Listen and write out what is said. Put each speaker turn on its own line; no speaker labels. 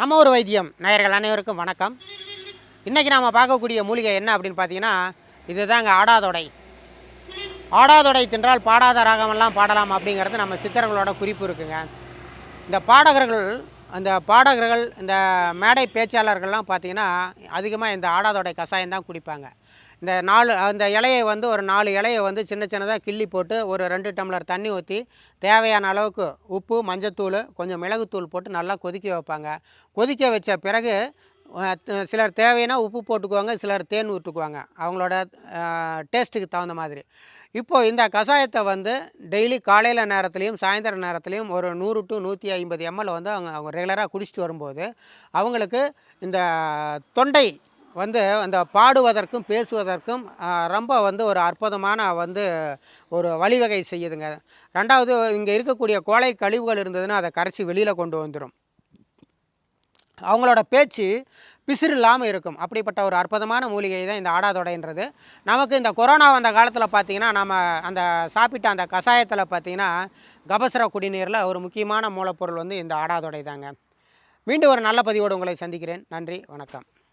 நம்ம ஒரு வைத்தியம். நேயர்கள் அனைவருக்கும் வணக்கம். இன்றைக்கி நாம் பார்க்கக்கூடிய மூலிகை என்ன அப்படின்னு பார்த்தீங்கன்னா இதுதாங்க ஆடாதொடை. ஆடாதொடை தின்றால் பாடாத ராகமெல்லாம் பாடலாம் அப்படிங்கிறது நம்ம சித்தர்களோட குறிப்பு இருக்குங்க. இந்த பாடகர்கள் அந்த பாடகர்கள் இந்த மேடை பேச்சாளர்கள்லாம் பார்த்தீங்கன்னா அதிகமாக இந்த ஆடாதொடை கஷாயம் தான் குடிப்பாங்க. இந்த நாலு அந்த இலையை வந்து ஒரு நாலு இலையை வந்து சின்ன சின்னதாக கிள்ளி போட்டு ஒரு ரெண்டு டம்ளர் தண்ணி ஊற்றி தேவையான அளவுக்கு உப்பு மஞ்சத்தூள் கொஞ்சம் மிளகுத்தூள் போட்டு நல்லா கொதிக்க வைப்பாங்க. கொதிக்க வச்ச பிறகு சிலர் தேவைன்னா உப்பு போட்டுக்குவாங்க சிலர் தேன் ஊற்றுக்குவாங்க அவங்களோட டேஸ்ட்டுக்கு தகுந்த மாதிரி. இப்போது இந்த கஷாயத்தை வந்து டெய்லி காலையில் நேரத்துலையும் சாயந்தர நேரத்துலையும் ஒரு நூறு டு நூற்றி ஐம்பது எம்எல் வந்து அவங்க அவங்க ரெகுலராக குடிச்சிட்டு வரும்போது அவங்களுக்கு இந்த தொண்டை வந்து அந்த பாடுவதற்கும் பேசுவதற்கும் ரொம்ப வந்து ஒரு அற்புதமான வந்து ஒரு வழிவகை செய்யுதுங்க. ரெண்டாவது இங்கே இருக்கக்கூடிய கோழை கழிவுகள் இருந்ததுன்னா அதை கரைச்சி வெளியில் கொண்டு வந்துடும் அவங்களோட பேச்சு பிசிறு இல்லாமல் இருக்கும். அப்படிப்பட்ட ஒரு அற்புதமான மூலிகை தான் இந்த ஆடாதொடைன்றது. நமக்கு இந்த கொரோனா வந்த காலத்தில் பார்த்திங்கன்னா நம்ம அந்த சாப்பிட்ட அந்த கஷாயத்தில் பார்த்தீங்கன்னா கபசர குடிநீரில் ஒரு முக்கியமான மூலப்பொருள் வந்து இந்த ஆடாதொடை தாங்க மீண்டும் ஒரு நல்ல பதிவோடு உங்களை சந்திக்கிறேன். நன்றி வணக்கம்.